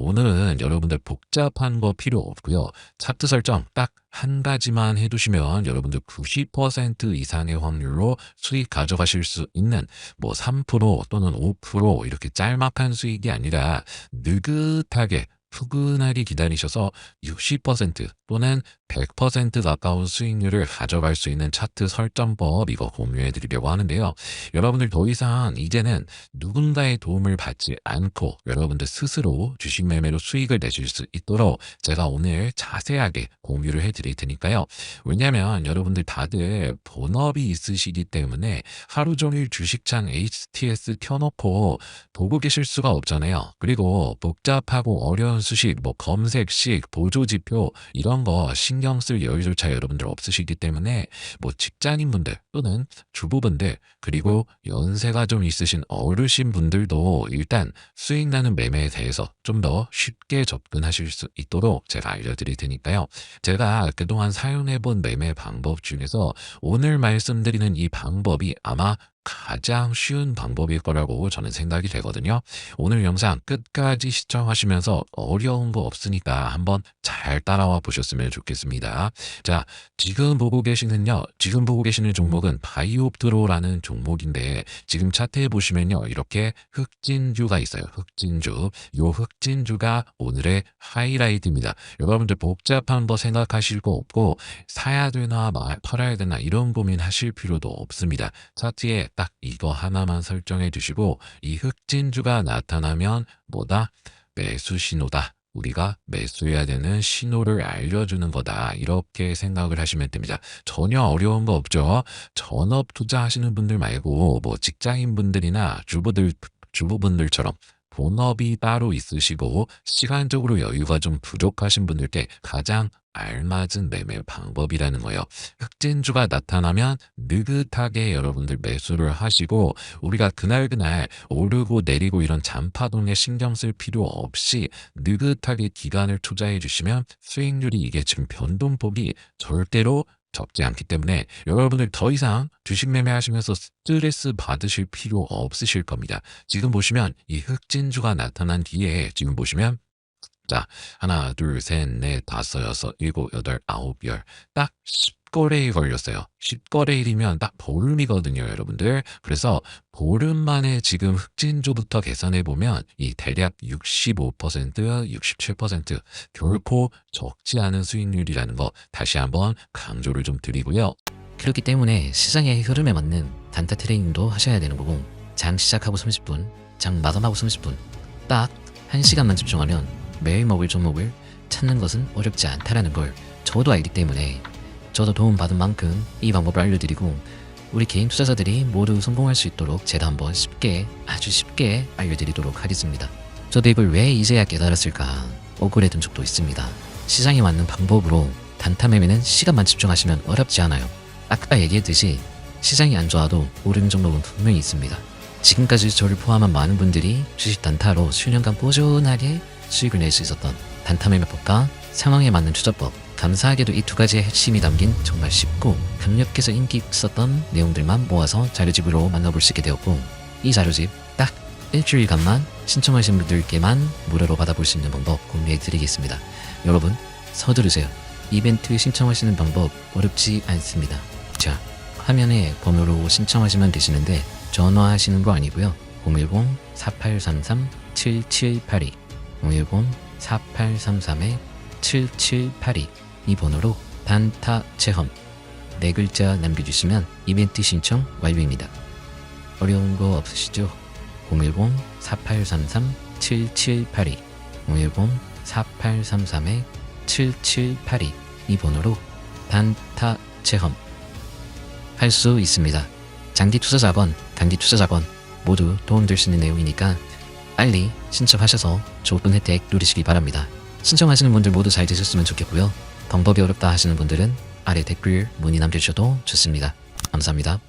오늘은 여러분들 복잡한 거 필요 없고요. 차트 설정 딱 한 가지만 해두시면 여러분들 90% 이상의 확률로 수익 가져가실 수 있는 뭐 3% 또는 5% 이렇게 짤막한 수익이 아니라 느긋하게 푸근하게 기다리셔서 60% 또는 100% 가까운 수익률을 가져갈 수 있는 차트 설정법 이거 공유해 드리려고 하는데요. 여러분들 더 이상 이제는 누군가의 도움을 받지 않고 여러분들 스스로 주식 매매로 수익을 내실 수 있도록 제가 오늘 자세하게 공유를 해 드릴 테니까요. 왜냐하면 여러분들 다들 본업이 있으시기 때문에 하루 종일 주식창 HTS 켜놓고 보고 계실 수가 없잖아요. 그리고 복잡하고 어려운 수식, 뭐 검색식, 보조지표 이런 거 신경 쓸 여유조차 여러분들 없으시기 때문에 뭐 직장인분들 또는 주부분들 그리고 연세가 좀 있으신 어르신 분들도 일단 수익 나는 매매에 대해서 좀 더 쉽게 접근하실 수 있도록 제가 알려드릴 테니까요. 제가 그동안 사용해본 매매 방법 중에서 오늘 말씀드리는 이 방법이 아마 가장 쉬운 방법일 거라고 저는 생각이 되거든요. 오늘 영상 끝까지 시청하시면서 어려운 거 없으니까 한번 잘 따라와 보셨으면 좋겠습니다. 자, 지금 보고 계시는요. 지금 보고 계시는 종목은 바이옵드로라는 종목인데 지금 차트에 보시면요. 이렇게 흑진주가 있어요. 흑진주. 요 흑진주가 오늘의 하이라이트입니다. 여러분들 복잡한 거 생각하실 거 없고 사야 되나 말, 팔아야 되나 이런 고민하실 필요도 없습니다. 차트에 딱 이거 하나만 설정해 두시고 이 흑진주가 나타나면 뭐다? 매수 신호다. 우리가 매수해야 되는 신호를 알려주는 거다. 이렇게 생각을 하시면 됩니다. 전혀 어려운 거 없죠. 전업 투자하시는 분들 말고 뭐 직장인 분들이나 주부들, 주부분들처럼 본업이 따로 있으시고 시간적으로 여유가 좀 부족하신 분들께 가장 알맞은 매매 방법이라는 거예요. 흑진주가 나타나면 느긋하게 여러분들 매수를 하시고 우리가 그날그날 오르고 내리고 이런 잔파동에 신경 쓸 필요 없이 느긋하게 기간을 투자해 주시면 수익률이 이게 지금 변동폭이 절대로 적지 않기 때문에 여러분들 더 이상 주식 매매하시면서 스트레스 받으실 필요 없으실 겁니다. 지금 보시면 이 흑진주가 나타난 뒤에 지금 보시면 자, 하나, 둘, 셋, 넷, 다섯, 여섯, 일곱, 여덟, 아홉, 열. 딱 10 거래일 걸렸어요. 10거래일이면 딱 보름이거든요, 여러분들. 그래서 보름 만에 지금 흑진주부터 계산해보면 이 대략 65%, 67% 결코 적지 않은 수익률이라는 거 다시 한번 강조를 좀 드리고요. 그렇기 때문에 시장의 흐름에 맞는 단타 트레이닝도 하셔야 되는 거고 장 시작하고 30분, 장 마감하고 30분 딱 1시간만 집중하면 매일 먹을 종목을 찾는 것은 어렵지 않다라는 걸 저도 알기 때문에 저도 도움받은 만큼 이 방법을 알려드리고 우리 개인 투자자들이 모두 성공할 수 있도록 제가 한번 쉽게 아주 쉽게 알려드리도록 하겠습니다. 저도 이걸 왜 이제야 깨달았을까 억울했던 적도 있습니다. 시장에 맞는 방법으로 단타 매매는 시간만 집중하시면 어렵지 않아요. 아까 얘기했듯이 시장이 안 좋아도 오르는 종목은 분명히 있습니다. 지금까지 저를 포함한 많은 분들이 주식 단타로 수년간 꾸준하게 수익을 낼 수 있었던 단타 매매법과 상황에 맞는 투자법 감사하게도 이 두 가지의 핵심이 담긴 정말 쉽고 강력해서 인기 있었던 내용들만 모아서 자료집으로 만나볼 수 있게 되었고 이 자료집 딱 일주일간만 신청하신 분들께만 무료로 받아볼 수 있는 방법 공유해 드리겠습니다. 여러분 서두르세요. 이벤트 신청하시는 방법 어렵지 않습니다. 자 화면에 번호로 신청하시면 되시는데 전화하시는 거 아니고요. 010-4833-7782 010-4833-7782 이 번호로 단타 체험 네 글자 남겨주시면 이벤트 신청 완료입니다. 어려운 거 없으시죠? 010-4833-7782 010-4833-7782 이 번호로 단타 체험 할 수 있습니다. 장기 투자 자본, 단기 투자 자본 모두 도움될 수 있는 내용이니까 빨리 신청하셔서 좋은 혜택 누리시기 바랍니다. 신청하시는 분들 모두 잘 되셨으면 좋겠고요. 방법이 어렵다 하시는 분들은 아래 댓글 문의 남겨주셔도 좋습니다. 감사합니다.